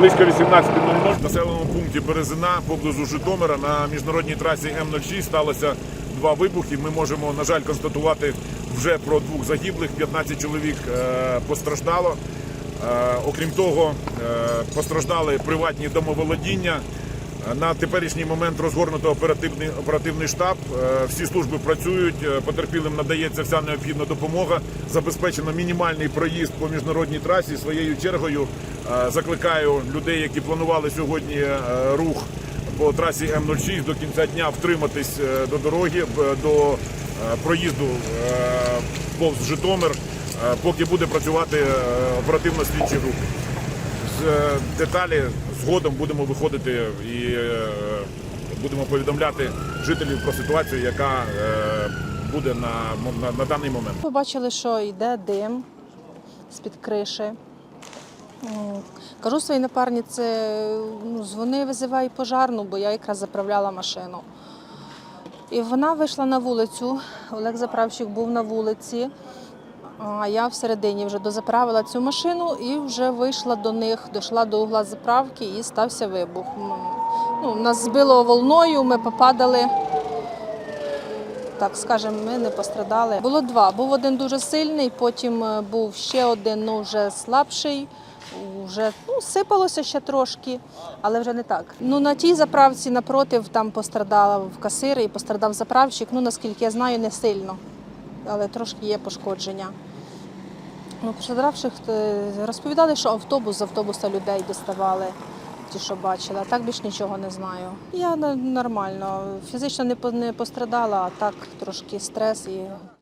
Близько 18.00 в населеному пункті Березина поблизу Житомира на міжнародній трасі М06 сталося два вибухи. Ми можемо, на жаль, констатувати вже про двох загиблих, 15 чоловік е, постраждало. Е, Окрім того, е, постраждали приватні домоволодіння. На теперішній момент розгорнуто оперативний оперативний штаб. Е, Всі служби працюють. е, Потерпілим надається вся необхідна допомога. Забезпечено мінімальний проїзд по міжнародній трасі. Своєю чергою е, закликаю людей, які планували сьогодні рух по трасі М06 до кінця дня втриматись до дороги до проїзду повз Житомир, поки буде працювати е, оперативно-слідчі групи. Е, деталі згодом будемо виходити і е, будемо повідомляти жителів про ситуацію, яка е, буде на, на, на даний момент. Побачили, що йде дим з-під криші. Кажу своїй напарниці, ну, дзвони, визивай пожарну, бо я якраз заправляла машину. І вона вийшла на вулицю. Олег заправщик був на вулиці, а я всередині вже дозаправила цю машину і вже вийшла до них, дійшла до угла заправки і стався вибух. Ну, нас збило волною, ми попадали так скажемо, ми не пострадали. Було два. Був один дуже сильний, потім е, був ще один, ну вже слабший. Вже ну, сипалося ще трошки, але вже не так. Ну на тій заправці напротив там пострадала в касири і пострадав заправщик. Ну наскільки я знаю, не сильно, але трошки є пошкодження. Ну, пострадавших е, розповідали, що автобус з автобуса людей діставали, ті, що бачили, а так більш нічого не знаю. Я нормально, фізично не пострадала, а так трошки стрес і